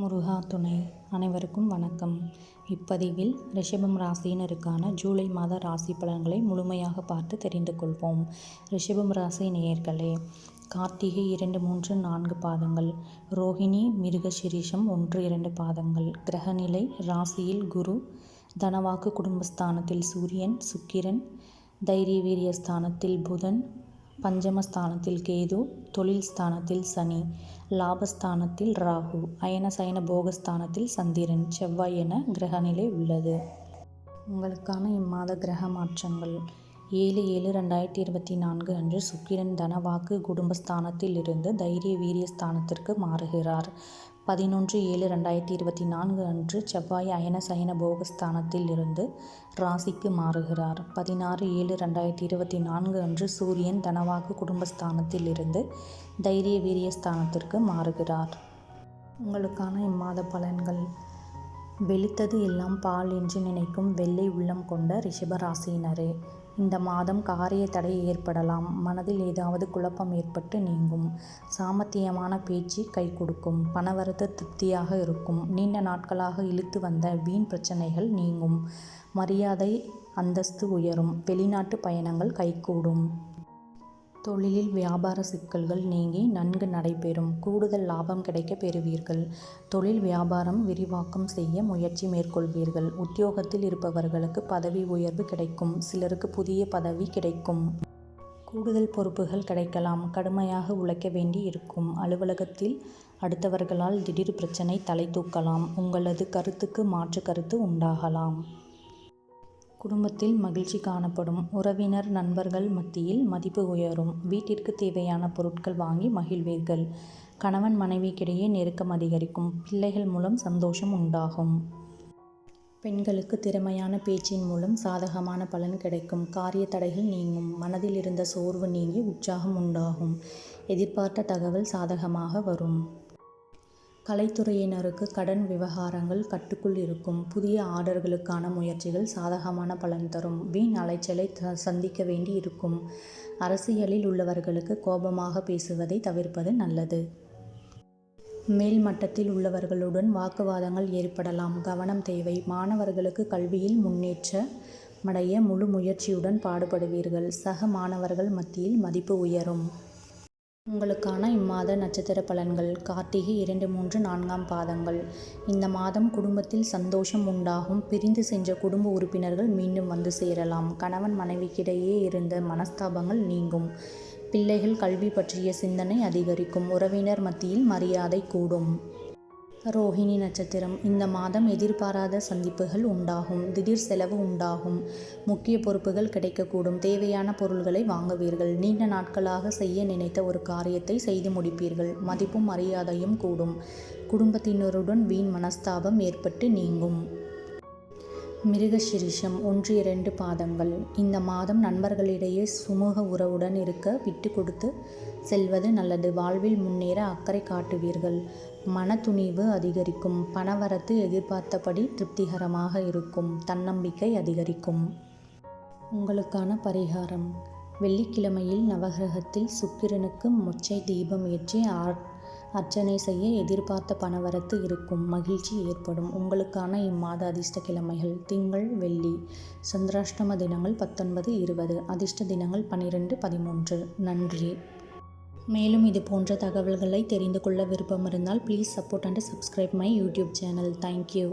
முருகா துணை அனைவருக்கும் வணக்கம். இப்பதிவில் ரிஷபம் ராசியினருக்கான ஜூலை மாத ராசி பலன்களை முழுமையாக பார்த்து தெரிந்து கொள்வோம். ரிஷபம் ராசி நேயர்களே கார்த்திகை இரண்டு மூன்று நான்கு பாதங்கள் ரோஹிணி மிருகசிரீஷம் ஒன்று இரண்டு பாதங்கள். கிரகநிலை ராசியில் குரு தனவாக்கு குடும்பஸ்தானத்தில் சூரியன் சுக்கிரன் தைரிய வீரிய ஸ்தானத்தில் புதன் பஞ்சமஸ்தானத்தில் கேது தொழில் ஸ்தானத்தில் சனி லாபஸ்தானத்தில் ராகு அயன சயன போகஸ்தானத்தில் சந்திரன் செவ்வாய் என கிரகநிலை உள்ளது. உங்களுக்கான இம்மாத கிரக மாற்றங்கள். ஏழு ஏழு ரெண்டாயிரத்தி இருபத்தி நான்கு அன்று சுக்கிரன் தனவாக்கு குடும்பஸ்தானத்தில் இருந்து தைரிய வீரிய ஸ்தானத்திற்கு மாறுகிறார். பதினொன்று ஏழு ரெண்டாயிரத்தி இருபத்தி நான்கு அன்று செவ்வாய் அயன சயன போகஸ்தானத்தில் இருந்து ராசிக்கு மாறுகிறார். பதினாறு ஏழு ரெண்டாயிரத்தி இருபத்தி நான்கு அன்று சூரியன் தனவாக்கு குடும்பஸ்தானத்தில் இருந்து தைரிய வீரிய ஸ்தானத்திற்கு மாறுகிறார். உங்களுக்கான இம்மாத பலன்கள். வெளுத்தது எல்லாம் பால் என்று நினைக்கும் வெள்ளை உள்ளம் கொண்ட ரிஷபராசியினரே இந்த மாதம் காரிய தடை ஏற்படலாம். மனதில் ஏதாவது குழப்பம் ஏற்பட்டு நீங்கும். சாமர்த்தியமான பேச்சு கை கொடுக்கும். பணவரத்து திருப்தியாக இருக்கும். நீண்ட நாட்களாக இழுத்து வந்த வீண் பிரச்சனைகள் நீங்கும். மரியாதை அந்தஸ்து உயரும். வெளிநாட்டு பயணங்கள் கைகூடும். தொழிலில் வியாபார சிக்கல்கள் நீங்கி நன்கு நடைபெறும். கூடுதல் லாபம் கிடைக்க பெறுவீர்கள். தொழில் வியாபாரம் விரிவாக்கம் செய்ய முயற்சி மேற்கொள்வீர்கள். உத்தியோகத்தில் இருப்பவர்களுக்கு பதவி உயர்வு கிடைக்கும். சிலருக்கு புதிய பதவி கிடைக்கும். கூடுதல் பொறுப்புகள் கிடைக்கலாம். கடுமையாக உழைக்க வேண்டி இருக்கும். அலுவலகத்தில் அடுத்தவர்களால் திடீர் பிரச்சனை தலை தூக்கலாம். உங்களது கருத்துக்கு மாற்று கருத்து உண்டாகலாம். குடும்பத்தில் மகிழ்ச்சி காணப்படும். உறவினர் நண்பர்கள் மத்தியில் மதிப்பு உயரும். வீட்டிற்கு தேவையான பொருட்கள் வாங்கி மகிழ்வீர்கள். கணவன் மனைவிக்கிடையே நெருக்கம் அதிகரிக்கும். பிள்ளைகள் மூலம் சந்தோஷம் உண்டாகும். பெண்களுக்கு திறமையான பேச்சின் மூலம் சாதகமான பலன் கிடைக்கும். காரிய தடைகள் நீங்கும். மனதில் இருந்த சோர்வு நீங்கி உற்சாகம் உண்டாகும். எதிர்பார்த்த தகவல் சாதகமாக வரும். கலைத்துறையினருக்கு கடன் விவகாரங்கள் கட்டுக்குள் இருக்கும். புதிய ஆர்டர்களுக்கான முயற்சிகள் சாதகமான பலன் தரும். வீண் அலைச்சலை சந்திக்க வேண்டி இருக்கும். அரசியலில் உள்ளவர்களுக்கு கோபமாக பேசுவதை தவிர்ப்பது நல்லது. மேல் மட்டத்தில் உள்ளவர்களுடன் வாக்குவாதங்கள் ஏற்படலாம். கவனம் தேவை. மாணவர்களுக்கு கல்வியில் முன்னேற்ற மடைய முழு முயற்சியுடன் பாடுபடுவீர்கள். சக மாணவர்கள் மத்தியில் மதிப்பு உயரும். உங்களுக்கான இம்மாத நட்சத்திர பலன்கள். கார்த்திகை இரண்டு மூன்று நான்காம் பாதங்கள். இந்த மாதம் குடும்பத்தில் சந்தோஷம் உண்டாகும். பிரிந்து சென்ற குடும்ப உறுப்பினர்கள் மீண்டும் வந்து சேரலாம். கணவன் மனைவிக்கிடையே இருந்த மனஸ்தாபங்கள் நீங்கும். பிள்ளைகள் கல்வி பற்றிய சிந்தனை அதிகரிக்கும். உறவினர் மத்தியில் மரியாதை கூடும். ரோஹிணி நட்சத்திரம். இந்த மாதம் எதிர்பாராத சந்திப்புகள் உண்டாகும். திடீர் செலவு உண்டாகும். முக்கிய பொறுப்புகள் கிடைக்கக்கூடும். தேவையான பொருள்களை வாங்குவீர்கள். நீண்ட நாட்களாக செய்ய நினைத்த ஒரு காரியத்தை செய்து முடிப்பீர்கள். மதிப்பும் மரியாதையும் கூடும். குடும்பத்தினருடன் வீண் மனஸ்தாபம் ஏற்பட்டு நீங்கும். மிருகசிரிஷம் ஒன்று இரண்டு பாதங்கள். இந்த மாதம் நண்பர்களிடையே சுமூக உறவுடன் இருக்க விட்டு கொடுத்து செல்வது நல்லது. வாழ்வில் முன்னேற அக்கறை காட்டுவீர்கள். மன துணிவு அதிகரிக்கும். பணவரத்து எதிர்பார்த்தபடி திருப்திகரமாக இருக்கும். தன்னம்பிக்கை அதிகரிக்கும். உங்களுக்கான பரிகாரம். வெள்ளிக்கிழமையில் நவகிரகத்தில் சுக்கிரனுக்கு மொச்சை தீபம் ஏற்றி அர்ச்சனை செய்ய எதிர்பார்த்த பணவரத்து இருக்கும். மகிழ்ச்சி ஏற்படும். உங்களுக்கான இம்மாத அதிர்ஷ்ட கிழமைகள். திங்கள் வெள்ளி. சந்திராஷ்டம தினங்கள் பத்தொன்பது இருபது. அதிர்ஷ்ட தினங்கள் பன்னிரெண்டு பதிமூன்று. நன்றி. மேலும் இது போன்ற தகவல்களை தெரிந்து கொள்ள விருப்பம் இருந்தால் please support and subscribe my YouTube channel thank you